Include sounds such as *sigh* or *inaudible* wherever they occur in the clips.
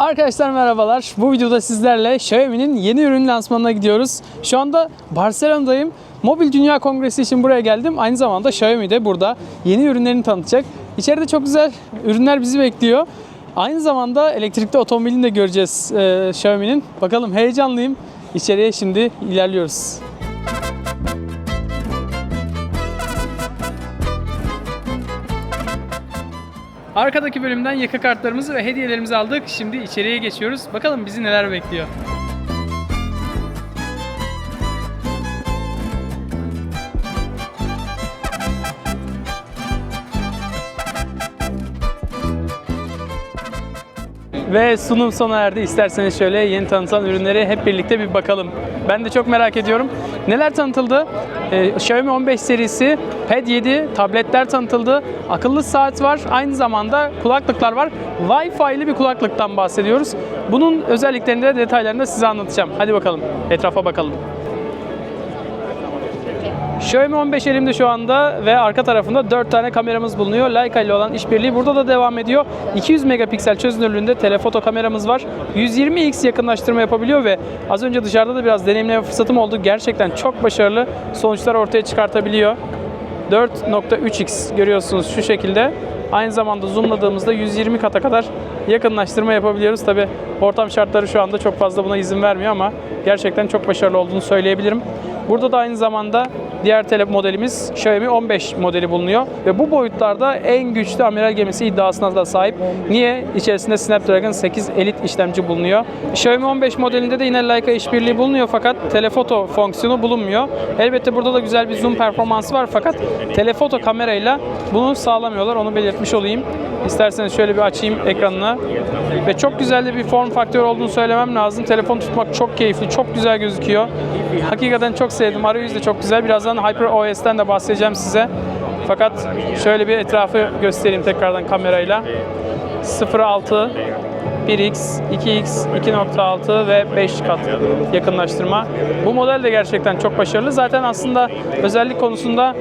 Arkadaşlar merhabalar. Bu videoda sizlerle Xiaomi'nin yeni ürün lansmanına gidiyoruz. Şu anda Barcelona'dayım. Mobil Dünya Kongresi için buraya geldim. Aynı zamanda Xiaomi de burada yeni ürünlerini tanıtacak. İçeride çok güzel ürünler bizi bekliyor. Aynı zamanda elektrikli otomobilini de göreceğiz e, Xiaomi'nin. Bakalım heyecanlıyım. İçeriye şimdi ilerliyoruz. Arkadaki bölümden yaka kartlarımızı ve hediyelerimizi aldık. Şimdi içeriye geçiyoruz. Bakalım bizi neler bekliyor. Ve sunum sona erdi. İsterseniz şöyle yeni tanıtılan ürünleri hep birlikte bir bakalım. Ben de çok merak ediyorum. Neler tanıtıldı? Ee, Xiaomi 15 serisi, Pad 7, tabletler tanıtıldı. Akıllı saat var. Aynı zamanda kulaklıklar var. Wi-Fi'li bir kulaklıktan bahsediyoruz. Bunun özelliklerini de detaylarını da size anlatacağım. Hadi bakalım. Etrafa bakalım. Xiaomi 15 elimde şu anda ve arka tarafında 4 tane kameramız bulunuyor. Leica ile olan işbirliği burada da devam ediyor. 200 megapiksel çözünürlüğünde telefoto kameramız var. 120x yakınlaştırma yapabiliyor ve az önce dışarıda da biraz deneyimleme fırsatım oldu. Gerçekten çok başarılı sonuçlar ortaya çıkartabiliyor. 4.3x görüyorsunuz şu şekilde. Aynı zamanda zoomladığımızda 120 kata kadar yakınlaştırma yapabiliyoruz. Tabi ortam şartları şu anda çok fazla buna izin vermiyor ama gerçekten çok başarılı olduğunu söyleyebilirim. Burada da aynı zamanda diğer tele modelimiz Xiaomi 15 modeli bulunuyor ve bu boyutlarda en güçlü amiral gemisi iddiasına da sahip. Niye? İçerisinde Snapdragon 8 Elite işlemci bulunuyor. Xiaomi 15 modelinde de yine Leica işbirliği bulunuyor fakat telefoto fonksiyonu bulunmuyor. Elbette burada da güzel bir zoom performansı var fakat telefoto kamerayla bunu sağlamıyorlar. Onu belirtmiş olayım. İsterseniz şöyle bir açayım ekranını. Ve çok güzel de bir form faktörü olduğunu söylemem lazım. Telefon tutmak çok keyifli, çok güzel gözüküyor. Hakikaten çok sevdim. Arayüz de çok güzel. Birazdan HyperOS'ten de bahsedeceğim size. Fakat şöyle bir etrafı göstereyim tekrardan kamerayla. 0.6 1x, 2x, 2.6 ve 5 kat yakınlaştırma. Bu model de gerçekten çok başarılı. Zaten aslında özellik konusunda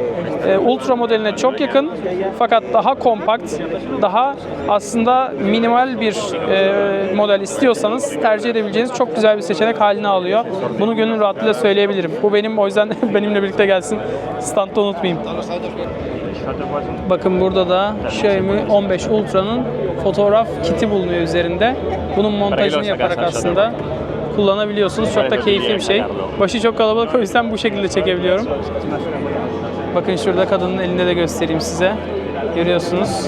e, ultra modeline çok yakın fakat daha kompakt, daha aslında minimal bir e, model istiyorsanız tercih edebileceğiniz çok güzel bir seçenek haline alıyor. Bunu gönül rahatlığıyla söyleyebilirim. Bu benim o yüzden *laughs* benimle birlikte gelsin. Standta unutmayayım. Bakın burada da Xiaomi 15 Ultra'nın fotoğraf kiti bulunuyor üzerinde. Bunun montajını yaparak aslında kullanabiliyorsunuz. Çok da keyifli bir şey. Başı çok kalabalık o yüzden bu şekilde çekebiliyorum. Bakın şurada kadının elinde de göstereyim size. Görüyorsunuz.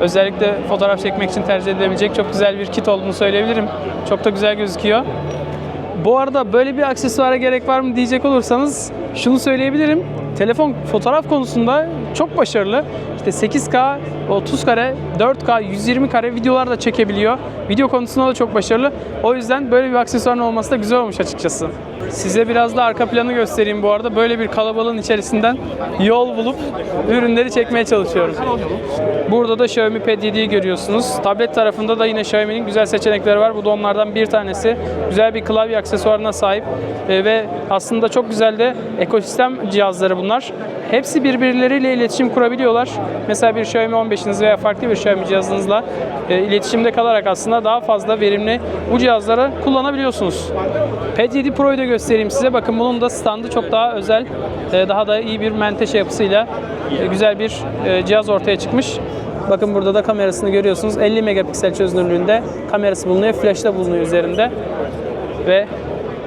Özellikle fotoğraf çekmek için tercih edilebilecek çok güzel bir kit olduğunu söyleyebilirim. Çok da güzel gözüküyor. Bu arada böyle bir aksesuara gerek var mı diyecek olursanız şunu söyleyebilirim. Telefon fotoğraf konusunda çok başarılı. İşte 8K, 30 kare, 4K, 120 kare videolar da çekebiliyor. Video konusunda da çok başarılı. O yüzden böyle bir aksesuarın olması da güzel olmuş açıkçası. Size biraz da arka planı göstereyim bu arada. Böyle bir kalabalığın içerisinden yol bulup ürünleri çekmeye çalışıyorum. Burada da Xiaomi Pad 7'yi görüyorsunuz. Tablet tarafında da yine Xiaomi'nin güzel seçenekleri var. Bu da onlardan bir tanesi. Güzel bir klavye aksesuarına sahip Ee, ve aslında çok güzel de ekosistem cihazları bunlar. Hepsi birbirleriyle iletişim kurabiliyorlar. Mesela bir Xiaomi 15'iniz veya farklı bir Xiaomi cihazınızla e, iletişimde kalarak aslında daha fazla verimli bu cihazları kullanabiliyorsunuz. Pad 7 Pro'yu da göstereyim size. Bakın bunun da standı çok daha özel, e, daha da iyi bir menteşe yapısıyla e, güzel bir e, cihaz ortaya çıkmış. Bakın burada da kamerasını görüyorsunuz. 50 megapiksel çözünürlüğünde kamerası bulunuyor. Flash da bulunuyor üzerinde. Ve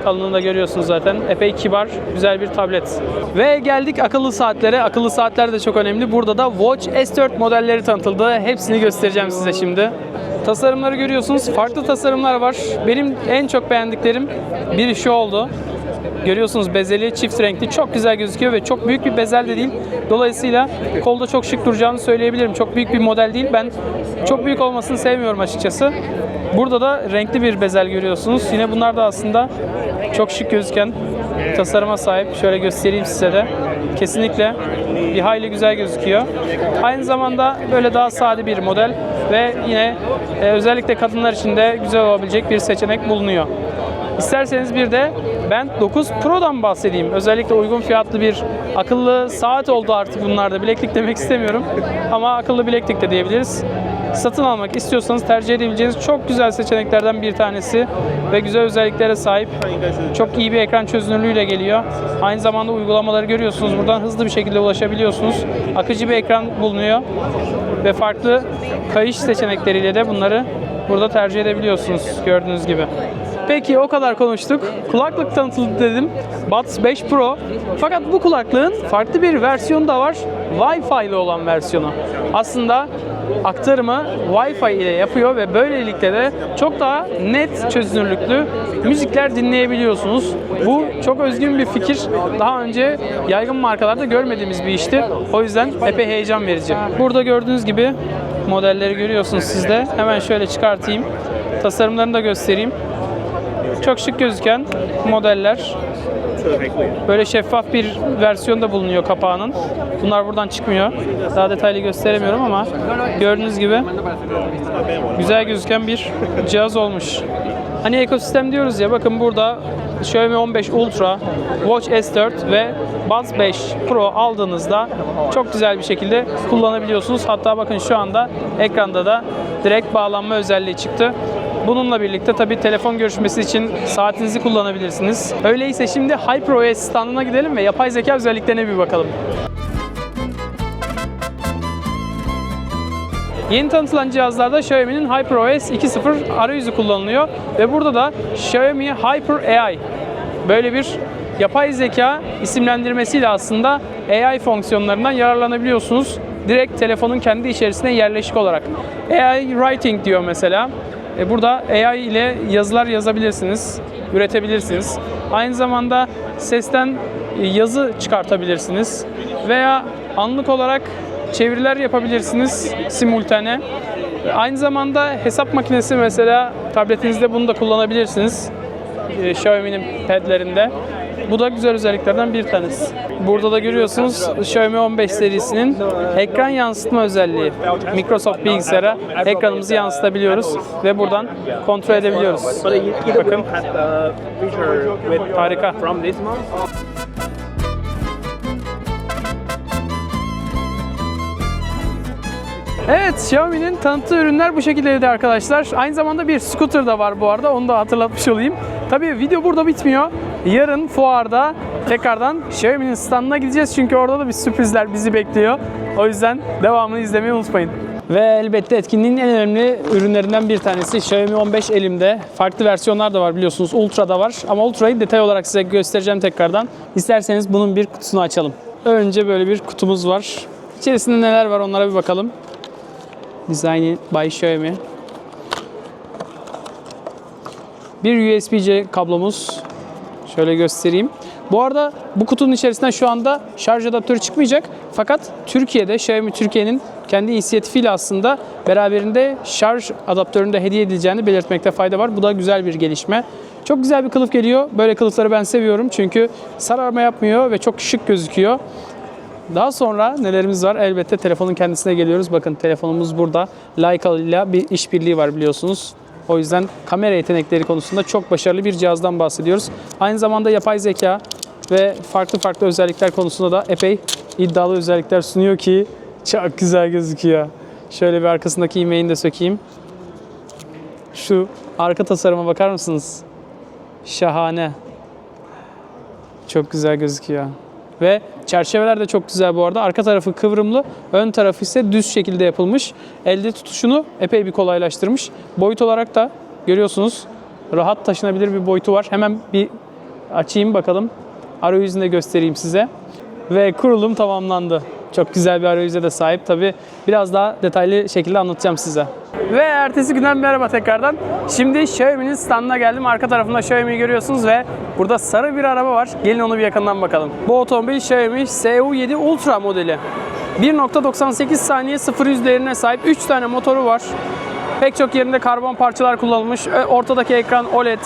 kalınlığını da görüyorsunuz zaten. Epey kibar, güzel bir tablet. Ve geldik akıllı saatlere. Akıllı saatler de çok önemli. Burada da Watch S4 modelleri tanıtıldı. Hepsini göstereceğim size şimdi. Tasarımları görüyorsunuz. Farklı tasarımlar var. Benim en çok beğendiklerim biri şu oldu. Görüyorsunuz bezeli, çift renkli. Çok güzel gözüküyor ve çok büyük bir bezel de değil. Dolayısıyla kolda çok şık duracağını söyleyebilirim. Çok büyük bir model değil. Ben çok büyük olmasını sevmiyorum açıkçası. Burada da renkli bir bezel görüyorsunuz. Yine bunlar da aslında çok şık gözüken tasarıma sahip. Şöyle göstereyim size de. Kesinlikle bir hayli güzel gözüküyor. Aynı zamanda böyle daha sade bir model ve yine e, özellikle kadınlar için de güzel olabilecek bir seçenek bulunuyor. İsterseniz bir de ben 9 Pro'dan bahsedeyim. Özellikle uygun fiyatlı bir akıllı saat oldu artık bunlarda. Bileklik demek istemiyorum ama akıllı bileklik de diyebiliriz. Satın almak istiyorsanız tercih edebileceğiniz çok güzel seçeneklerden bir tanesi ve güzel özelliklere sahip. Çok iyi bir ekran çözünürlüğüyle geliyor. Aynı zamanda uygulamaları görüyorsunuz. Buradan hızlı bir şekilde ulaşabiliyorsunuz. Akıcı bir ekran bulunuyor ve farklı kayış seçenekleriyle de bunları burada tercih edebiliyorsunuz gördüğünüz gibi. Peki o kadar konuştuk. Kulaklık tanıtıldı dedim. Buds 5 Pro. Fakat bu kulaklığın farklı bir versiyonu da var. Wi-Fi ile olan versiyonu. Aslında aktarımı Wi-Fi ile yapıyor ve böylelikle de çok daha net çözünürlüklü müzikler dinleyebiliyorsunuz. Bu çok özgün bir fikir. Daha önce yaygın markalarda görmediğimiz bir işti. O yüzden epey heyecan verici. Burada gördüğünüz gibi modelleri görüyorsunuz siz de. Hemen şöyle çıkartayım. Tasarımlarını da göstereyim. Çok şık gözüken modeller. Böyle şeffaf bir versiyon da bulunuyor kapağının. Bunlar buradan çıkmıyor. Daha detaylı gösteremiyorum ama gördüğünüz gibi güzel gözüken bir cihaz olmuş. Hani ekosistem diyoruz ya bakın burada Xiaomi 15 Ultra, Watch S4 ve Buds 5 Pro aldığınızda çok güzel bir şekilde kullanabiliyorsunuz. Hatta bakın şu anda ekranda da direkt bağlanma özelliği çıktı. Bununla birlikte tabi telefon görüşmesi için saatinizi kullanabilirsiniz. Öyleyse şimdi HyperOS standına gidelim ve yapay zeka özelliklerine bir bakalım. Yeni tanıtılan cihazlarda Xiaomi'nin HyperOS 2.0 arayüzü kullanılıyor ve burada da Xiaomi Hyper AI böyle bir yapay zeka isimlendirmesiyle aslında AI fonksiyonlarından yararlanabiliyorsunuz. Direkt telefonun kendi içerisine yerleşik olarak. AI Writing diyor mesela. E, Burada AI ile yazılar yazabilirsiniz, üretebilirsiniz. Aynı zamanda sesten e, yazı çıkartabilirsiniz veya anlık olarak çeviriler yapabilirsiniz simultane. Aynı zamanda hesap makinesi mesela tabletinizde bunu da kullanabilirsiniz. E, Xiaomi'nin padlerinde. Bu da güzel özelliklerden bir tanesi. Burada da görüyorsunuz Xiaomi 15 serisinin ekran yansıtma özelliği. Microsoft bilgisayara ekranımızı yansıtabiliyoruz ve buradan kontrol edebiliyoruz. Bakın. Harika. Evet, Xiaomi'nin tanıttığı ürünler bu şekildeydi arkadaşlar. Aynı zamanda bir scooter da var bu arada. Onu da hatırlatmış olayım. Tabii video burada bitmiyor. Yarın fuarda tekrardan Xiaomi'nin standına gideceğiz. Çünkü orada da bir sürprizler bizi bekliyor. O yüzden devamını izlemeyi unutmayın. Ve elbette etkinliğin en önemli ürünlerinden bir tanesi Xiaomi 15 elimde. Farklı versiyonlar da var biliyorsunuz. Ultra da var. Ama Ultra'yı detay olarak size göstereceğim tekrardan. İsterseniz bunun bir kutusunu açalım. Önce böyle bir kutumuz var. İçerisinde neler var onlara bir bakalım. Design by Xiaomi. Bir USB-C kablomuz. Şöyle göstereyim. Bu arada bu kutunun içerisinden şu anda şarj adaptörü çıkmayacak. Fakat Türkiye'de Xiaomi Türkiye'nin kendi inisiyatifiyle aslında beraberinde şarj adaptörünü de hediye edileceğini belirtmekte fayda var. Bu da güzel bir gelişme. Çok güzel bir kılıf geliyor. Böyle kılıfları ben seviyorum çünkü sararma yapmıyor ve çok şık gözüküyor. Daha sonra nelerimiz var? Elbette telefonun kendisine geliyoruz. Bakın telefonumuz burada. Leica ile bir işbirliği var biliyorsunuz. O yüzden kamera yetenekleri konusunda çok başarılı bir cihazdan bahsediyoruz. Aynı zamanda yapay zeka ve farklı farklı özellikler konusunda da epey iddialı özellikler sunuyor ki çok güzel gözüküyor. Şöyle bir arkasındaki imeğini de sökeyim. Şu arka tasarıma bakar mısınız? Şahane. Çok güzel gözüküyor. Ve çerçeveler de çok güzel bu arada. Arka tarafı kıvrımlı, ön tarafı ise düz şekilde yapılmış. Elde tutuşunu epey bir kolaylaştırmış. Boyut olarak da görüyorsunuz rahat taşınabilir bir boyutu var. Hemen bir açayım bakalım. Arayüzünü de göstereyim size. Ve kurulum tamamlandı. Çok güzel bir arayüze de sahip. Tabi biraz daha detaylı şekilde anlatacağım size. Ve ertesi günden merhaba tekrardan. Şimdi Xiaomi'nin standına geldim. Arka tarafında Xiaomi'yi görüyorsunuz ve burada sarı bir araba var. Gelin onu bir yakından bakalım. Bu otomobil Xiaomi SU7 Ultra modeli. 1.98 saniye 0-100 değerine sahip 3 tane motoru var. Pek çok yerinde karbon parçalar kullanılmış. Ö- Ortadaki ekran OLED.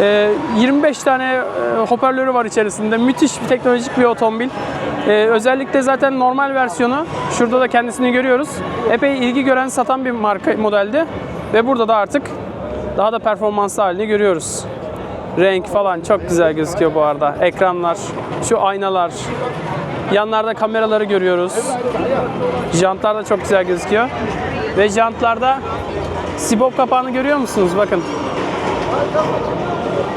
Ee, 25 tane e, hoparlörü var içerisinde. Müthiş bir teknolojik bir otomobil. Ee, özellikle zaten normal versiyonu şurada da kendisini görüyoruz. Epey ilgi gören satan bir marka modeldi. Ve burada da artık daha da performanslı halini görüyoruz. Renk falan çok güzel gözüküyor bu arada. Ekranlar, şu aynalar, yanlarda kameraları görüyoruz. Jantlar da çok güzel gözüküyor. Ve jantlarda sibop kapağını görüyor musunuz? Bakın.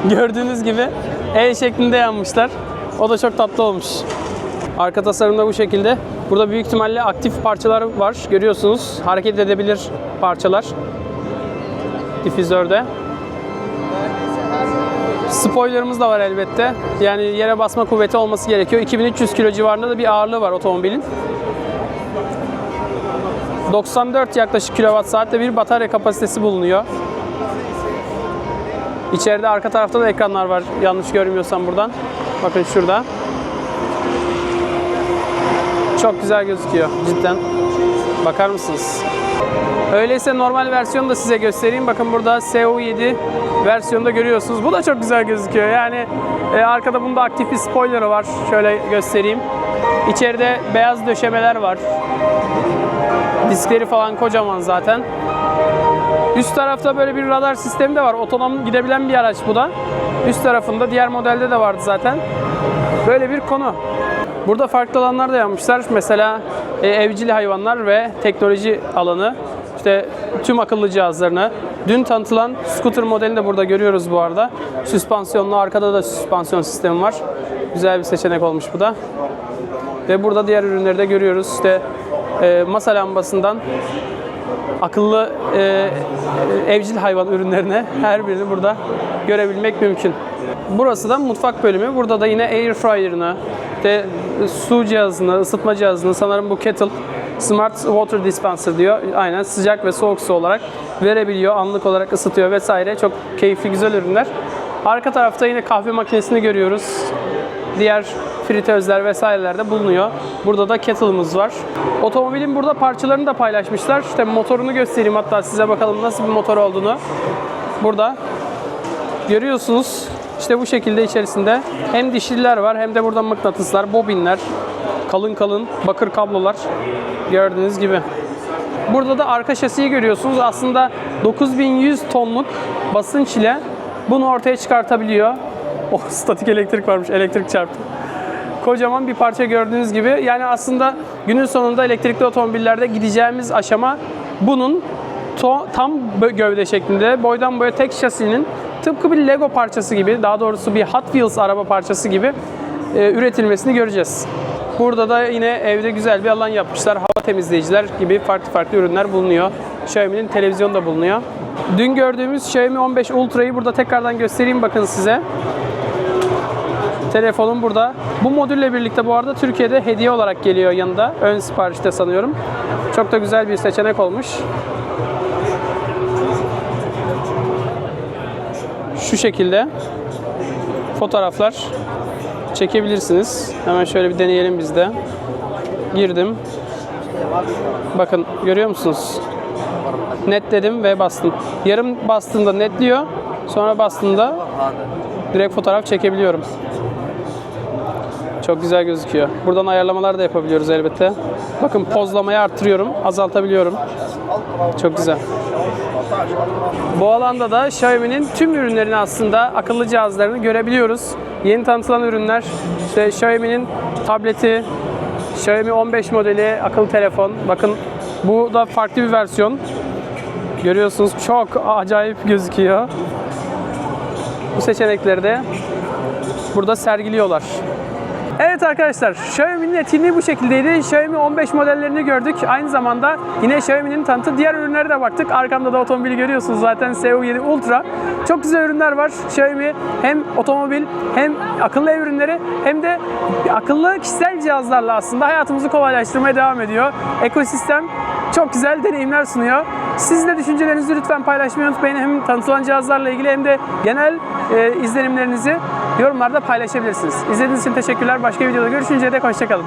Gördüğünüz gibi E şeklinde yanmışlar. O da çok tatlı olmuş. Arka tasarımda bu şekilde. Burada büyük ihtimalle aktif parçalar var. Görüyorsunuz. Hareket edebilir parçalar. Difüzörde. Spoilerımız da var elbette. Yani yere basma kuvveti olması gerekiyor. 2300 kilo civarında da bir ağırlığı var otomobilin. 94 yaklaşık kilowatt saatte bir batarya kapasitesi bulunuyor. İçeride arka tarafta da ekranlar var yanlış görmüyorsam buradan. Bakın şurada. Çok güzel gözüküyor cidden. Bakar mısınız? Öyleyse normal versiyonu da size göstereyim. Bakın burada CO7 versiyonda görüyorsunuz. Bu da çok güzel gözüküyor. Yani e, arkada bunda aktif bir spoilerı var. Şöyle göstereyim. İçeride beyaz döşemeler var. Diskleri falan kocaman zaten. Üst tarafta böyle bir radar sistemi de var. Otonom gidebilen bir araç bu da. Üst tarafında diğer modelde de vardı zaten. Böyle bir konu. Burada farklı alanlar da yapmışlar. Mesela e, evcil hayvanlar ve teknoloji alanı. İşte tüm akıllı cihazlarını. Dün tanıtılan scooter modelini de burada görüyoruz bu arada. Süspansiyonlu arkada da süspansiyon sistemi var. Güzel bir seçenek olmuş bu da. Ve burada diğer ürünleri de görüyoruz. İşte e, masa lambasından akıllı e, evcil hayvan ürünlerine her birini burada görebilmek mümkün. Burası da mutfak bölümü. Burada da yine air fryer'ını, işte su cihazını, ısıtma cihazını sanırım bu kettle Smart Water Dispenser diyor. Aynen sıcak ve soğuk su olarak verebiliyor. Anlık olarak ısıtıyor vesaire. Çok keyifli güzel ürünler. Arka tarafta yine kahve makinesini görüyoruz. Diğer fritözler vesaireler de bulunuyor. Burada da kettle'ımız var. Otomobilin burada parçalarını da paylaşmışlar. İşte motorunu göstereyim hatta size bakalım nasıl bir motor olduğunu. Burada görüyorsunuz. İşte bu şekilde içerisinde hem dişliler var hem de burada mıknatıslar, bobinler, kalın kalın bakır kablolar gördüğünüz gibi. Burada da arka şasiyi görüyorsunuz. Aslında 9100 tonluk basınç ile bunu ortaya çıkartabiliyor. *laughs* Oh statik elektrik varmış. Elektrik çarptı. Kocaman bir parça gördüğünüz gibi. Yani aslında günün sonunda elektrikli otomobillerde gideceğimiz aşama bunun to- tam gövde şeklinde boydan boya tek şasinin tıpkı bir Lego parçası gibi daha doğrusu bir Hot Wheels araba parçası gibi e, üretilmesini göreceğiz. Burada da yine evde güzel bir alan yapmışlar. Hava temizleyiciler gibi farklı farklı ürünler bulunuyor. Xiaomi'nin televizyonu da bulunuyor. Dün gördüğümüz Xiaomi 15 Ultra'yı burada tekrardan göstereyim bakın size. Telefonum burada. Bu modülle birlikte bu arada Türkiye'de hediye olarak geliyor yanında. Ön siparişte sanıyorum. Çok da güzel bir seçenek olmuş. Şu şekilde fotoğraflar çekebilirsiniz. Hemen şöyle bir deneyelim biz de. Girdim. Bakın görüyor musunuz? Netledim ve bastım. Yarım bastığında netliyor. Sonra bastığında direkt fotoğraf çekebiliyorum. Çok güzel gözüküyor. Buradan ayarlamalar da yapabiliyoruz elbette. Bakın pozlamayı arttırıyorum, azaltabiliyorum. Çok güzel. Bu alanda da Xiaomi'nin tüm ürünlerini aslında akıllı cihazlarını görebiliyoruz. Yeni tanıtılan ürünler, işte Xiaomi'nin tableti, Xiaomi 15 modeli akıllı telefon. Bakın bu da farklı bir versiyon. Görüyorsunuz çok acayip gözüküyor. Bu seçenekleri de burada sergiliyorlar. Evet arkadaşlar, Xiaomi'nin etkinliği bu şekildeydi. Xiaomi 15 modellerini gördük. Aynı zamanda yine Xiaomi'nin tanıttığı diğer ürünlere de baktık. Arkamda da otomobili görüyorsunuz zaten CO7 Ultra. Çok güzel ürünler var. Xiaomi hem otomobil hem akıllı ev ürünleri hem de akıllı kişisel cihazlarla aslında hayatımızı kolaylaştırmaya devam ediyor. Ekosistem çok güzel deneyimler sunuyor. Siz de düşüncelerinizi lütfen paylaşmayı unutmayın. Hem tanıtılan cihazlarla ilgili hem de genel e, izlenimlerinizi yorumlarda paylaşabilirsiniz. İzlediğiniz için teşekkürler. Başka videoda görüşünceye dek hoşçakalın.